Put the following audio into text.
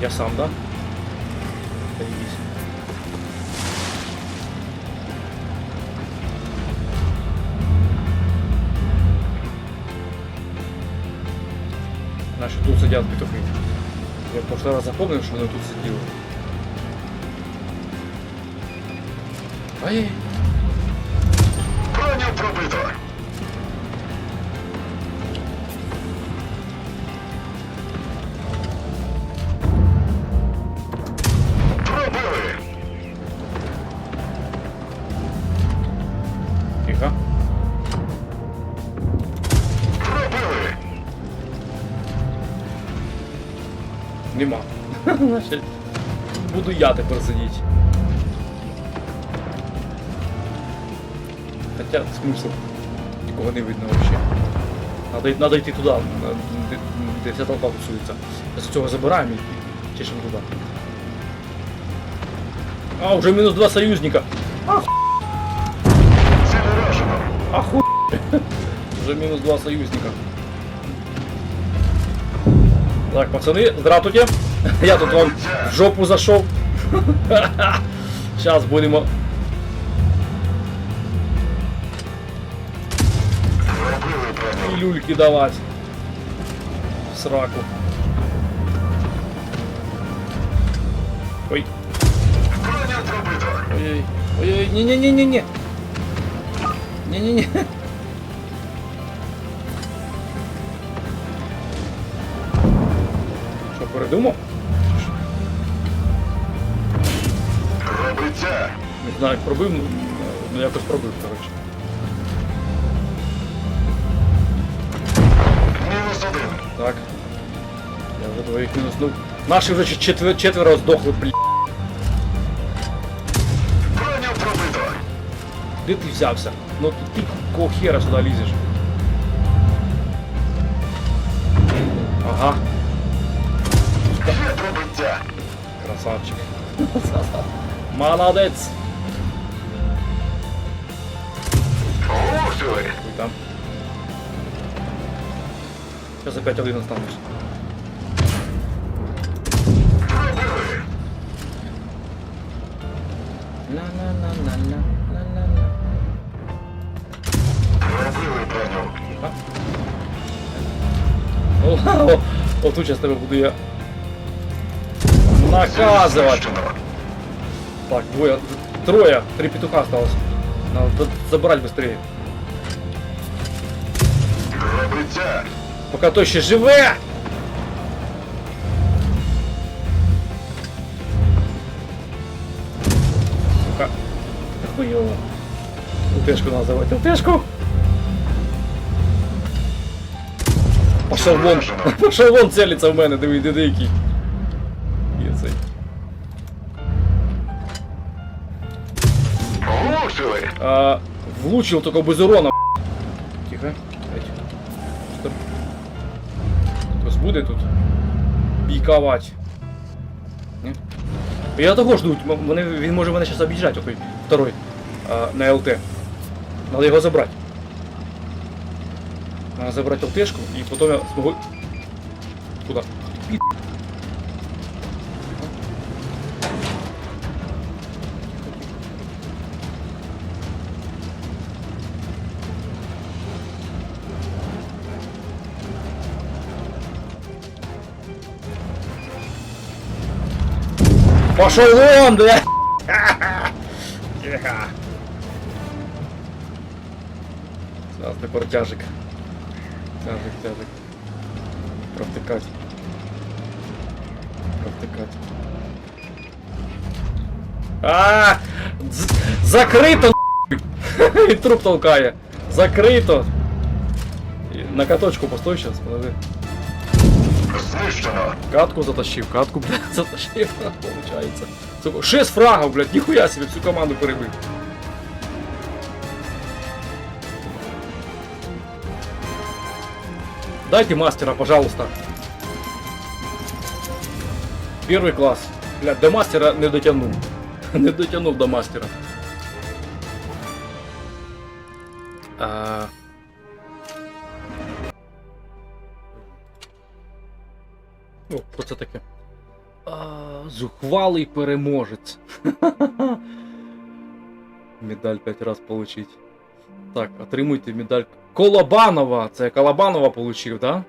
Я сам, да? Заебись. Наши тут сидят петухи. Я в прошлый раз запомнил, что они тут сидели. Ай, Броню пробито. Нема. Буду я тепер сидіти. Хоча смисл. Нікого не видно вообще. Надо, надо йти туди, на- де, де вся толпа тусується. З цього забираємо і чешемо туди. А, уже мінус два союзника. Уражено. Аху... Уже мінус два союзника. Так, пацаны, здравствуйте. Я тут вам в жопу зашел. Сейчас будем... Люльки давать. В сраку. Ой, Броню пробито. ой, ой, ой, не-не-не-не-не. Не-не-не. Що, передумав? Пробиття. Не знаю, як пробив, ну, ну якось пробив, коротше. Мінус один. Так. Я вже двоїх мінуснув. Наші вже четвер- четверо здохли, блін. Броню пробито. Де ти взявся? Ну ти кого хера сюди лізеш? Ага, пробиття. красавчик. Молодець. Влучили. Там. Сейчас опять один останусь. Пробили. На-на-на-на-на-на-на-на. Пробили. О, о, о, тут сейчас тебе буду я наказывать. Так, двое, трое, три петуха осталось. Надо забрать быстрее. Пока то ще живе! Сука. Хуйово. ЛТшку надо заводить. ЛТшку! Пошел вон! Пошел вон целиться в мене, диви, диви А, влучил только без урона. Тихо. Стоп. Хтось тут бійкувати. Ні? Я того ждуть. М- Вони, він може мене зараз об'їжджати, отой второй а, на ЛТ. Надо його забрати. Надо забрати ЛТшку і потім я змогу. Куда? Пі- Пошел вон, бля! Зараз тепер тяжик. Тяжик, тяжик. Провтикать. Провтикать. А, закрито. І труп толкає. Закрито. На каточку постой сейчас, подожди. Знищено. Катку затащив, катку, блядь, затащив, получается. Сука, шесть фрагов, блядь, нихуя себе, всю команду перебив. Дайте мастера, пожалуйста. Первый класс. Блядь, до мастера не дотянув. Не дотянув до мастера. А... О, що це таке? А, зухвалий переможець. Медаль 5 раз получить. Так, отримуйте медаль Колобанова. Це Колобанова получив, да?